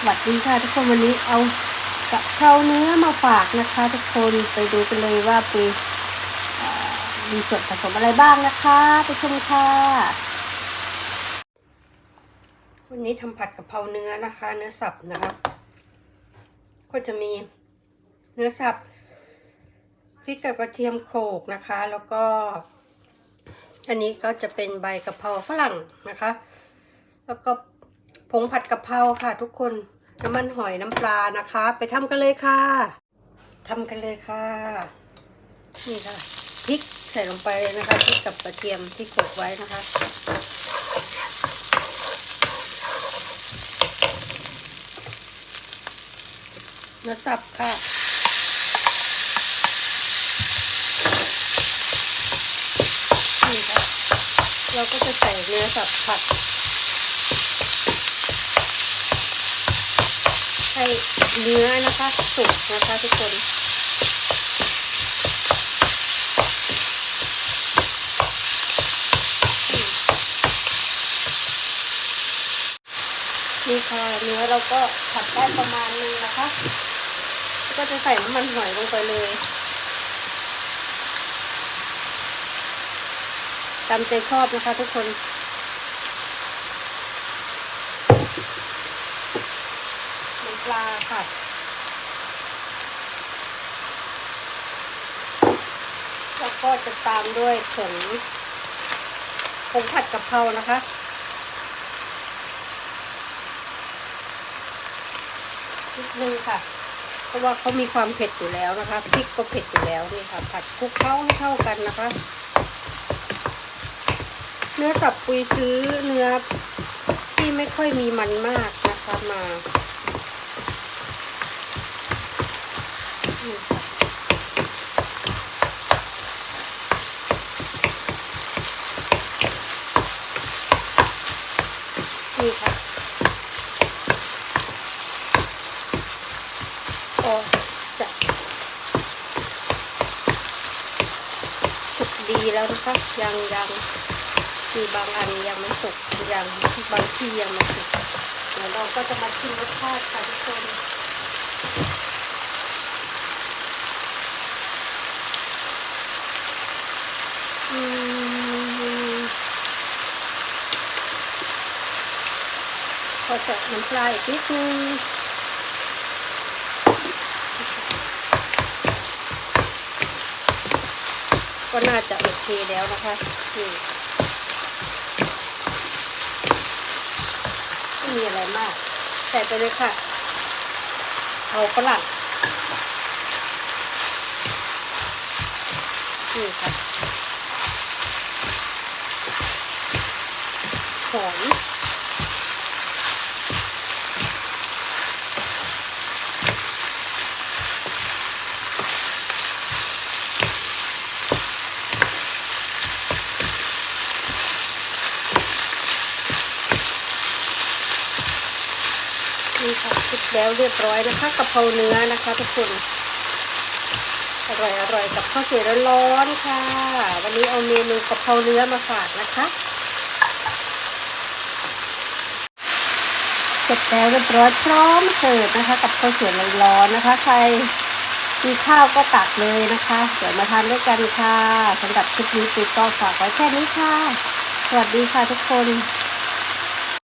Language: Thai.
สวัสดีค่ะ ทุกคนวันนี้เอากะเพราเนื้อมาฝากนะคะ ทุกคนไปดูกันเลยว่าปีเอ่อมีส่วนผสมอะไรบ้างนะคะ ไปชมค่ะ วันนี้ทำผัดกะเพราเนื้อนะคะ เนื้อสับนะคะก็จะมีเนื้อสับพริกกับกระเทียมโขลกนะคะ แล้วก็ อันนี้ก็จะเป็นใบกะเพราฝรั่งนะคะ แล้วก็ ผงผัดกะเพราค่ะ ทุกคนน้ำมันหอยน้ำปลานะคะ ไปทำกันเลยค่ะทำกันเลยค่ะ นี่ค่ะพริกใส่ลงไปเลยนะคะพริกกับกระเทียมที่โขลกไว้นะคะเนื้อสับค่ะ นี่ค่ะ เราก็จะใส่เนื้อสับผัด ให้ เนื้อนะคะสุกนะคะทุกคนนี่ค่ะเนื้อเราก็ผัดได้ประมาณนึงนะคะ ก็จะใส่น้ำมันหอยลงไปเลยตามใจชอบนะคะทุกคนน้ำ ปลาค่ะแล้วก็จะตามด้วยผงผงผัดกะเพรานะคะ นิดนึงค่ะ เพราะว่าเขามีความเผ็ดอยู่แล้วนะคะพริกก็เผ็ดอยู่แล้วนี่ค่ะ ผัดคลุกเข้าให้เข้ากันนะคะ เนื้อสับปุยซื้อเนื้อที่ไม่ค่อยมีมันมากนะคะมานี่ค่ะนี่ค่ะ ก็จะสุกดีแล้วนะคะยังยังมีบางอันยังไม่สุกยังบางที่ยังไม่สุกเดี๋ยวเราก็จะมาชิมรสชาติค่ะทุกคนอืมขอใส่น้ำปลาอีกนิดนึง ก็น่าจะโอเคแล้วนะคะนี่ไม่มีอะไรมาก ใส่ไปเลยค่ะเอาฝรั่งนี่ค่ะหอม นี่ค่ะคลุกแล้วเรียบร้อยนะคะกะเพราเนื้อนะคะทุกคนอร่อยอร่อยกับข้าวสวยร้อนๆค่ะ วันนี้เอาเมนูกะเพราเนื้อมาฝากนะคะเสร็จแล้วเรียบร้อยพร้อมเสิร์ฟนะคะ กับข้าวสวยร้อนๆนะคะ ใครมีข้าวก็ตักเลยนะคะ เดี๋ยวมาทานด้วยกันค่ะสำหรับคลิปนี้ปุ๊กก็ฝากไว้แค่นี้ค่ะ สวัสดีค่ะทุกคน